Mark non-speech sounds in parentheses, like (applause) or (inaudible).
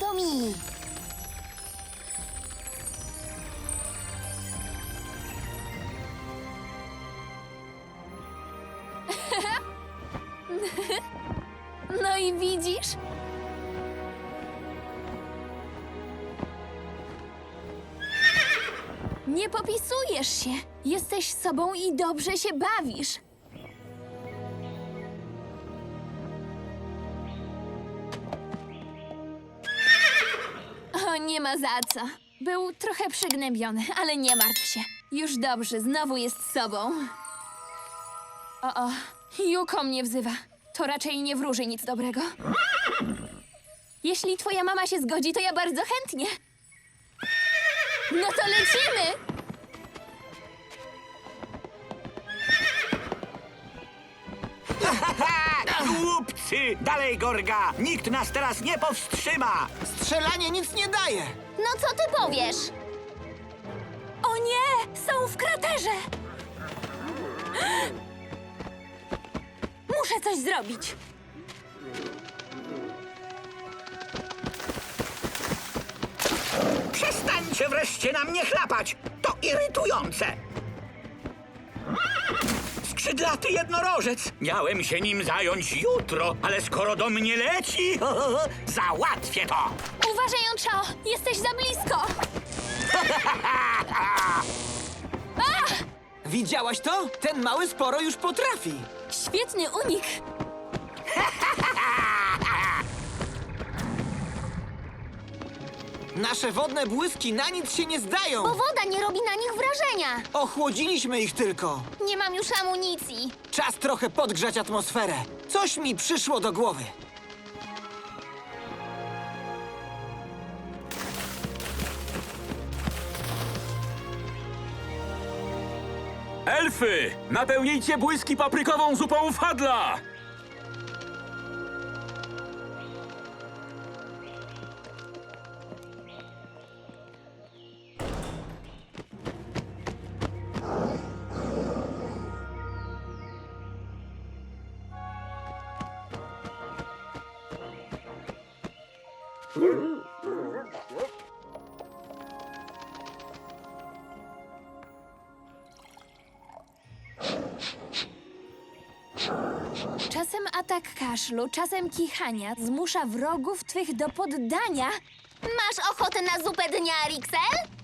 Domi! (laughs) No i widzisz? Nie popisujesz się. Jesteś sobą i dobrze się bawisz. Nie ma za co. Był trochę przygnębiony, ale nie martw się. Już dobrze, znowu jest sobą. O, o, Juko mnie wzywa. To raczej nie wróży nic dobrego. Jeśli twoja mama się zgodzi, to ja bardzo chętnie. No to lecimy! Głupcy! Dalej, Gorga! Nikt nas teraz nie powstrzyma! Strzelanie nic nie daje! No co ty powiesz? O nie! Są w kraterze! Muszę coś zrobić. Przestańcie wreszcie na mnie chlapać! To irytujące! Skrzydlaty jednorożec! Miałem się nim zająć jutro, ale skoro do mnie leci, (laughs) załatwię to! Uważaj, Onchao! Jesteś za blisko! (laughs) Widziałaś to? Ten mały sporo już potrafi. Świetny unik! Nasze wodne błyski na nic się nie zdają. Bo woda nie robi na nich wrażenia. Ochłodziliśmy ich tylko. Nie mam już amunicji. Czas trochę podgrzać atmosferę. Coś mi przyszło do głowy. Elfy! Napełnijcie błyski paprykową zupą fadla! Czasem atak kaszlu, czasem kichania zmusza wrogów twych do poddania. Masz ochotę na zupę dnia, Rixel?